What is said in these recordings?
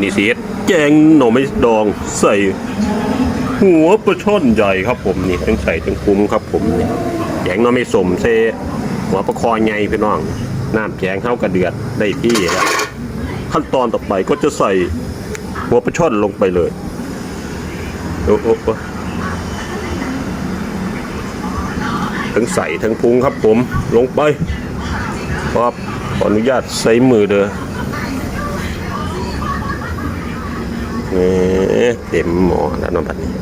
นี่สิแกงหน่อไม้ดองใส่ หัวปลาช่อนใหญ่ครับผมนี่ทั้งใส่ทั้งคุ้มครับผมนี่แกงหน่อไม้สมเซหัวปลาคอใหญ่พี่น้องน้ำแกงเข้ากระเดือดได้ที่แล้วขั้นตอนต่อไปก็จะใส่หัวปลาช่อนลงไปเลยโอ้โอ้ทั้งใส่ทั้งปรุงครับผมลงไปครับขออนุญาตใส่มือเด้อ เนี่เต็มหมอแล้วน้องบัดนี้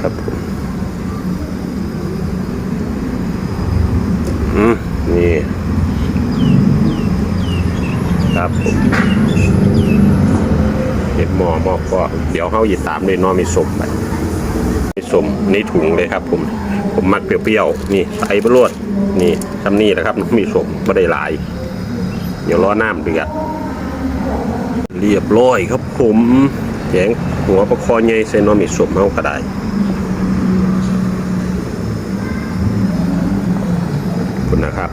ครับผมอืมนี่ครับผมเต็มหมอหมอก็เดี๋ยวเข้าหยิบตามด้วยน้อมีสมไปมีสมในถุงเลยครับผม ผมมักเปรี้ยวๆ นี่ใส่บรวดนี่ทำนี่แหละครับมีสมไม่ได้หลาย เดี๋ยวรอน้ำเดือด เรียบร้อยครับผมแกงหัวปลาคอใหญ่ใส่นอมิสมเอาก็ได้คุณนะครับ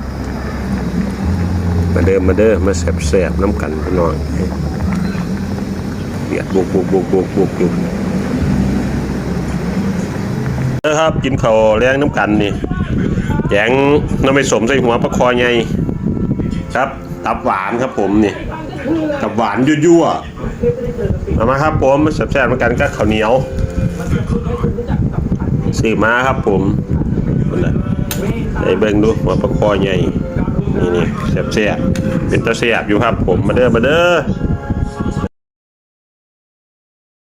มาเดิมมาเด้อมาแสบๆน้ำกันพี่น้องเบียดบุกบุกบุกบุกบุกอยู่นะครับกินข้าวแรงน้ำกันนี่แกงน้ำไม่สมใส่หัวปลาคอใหญ่ครับ ตับหวานครับผมนี่ กับหวานยั่วๆเอามาครับผมมาแซ่บๆเหมือนกันก็ข้าวเหนียวสื่อมาครับผมไอ้เบิ่งดูหัวปลาคอใหญ่นี่นี่แซ่บๆเป็นตาแซ่บอยู่ครับผมมาเด้อมาเด้อ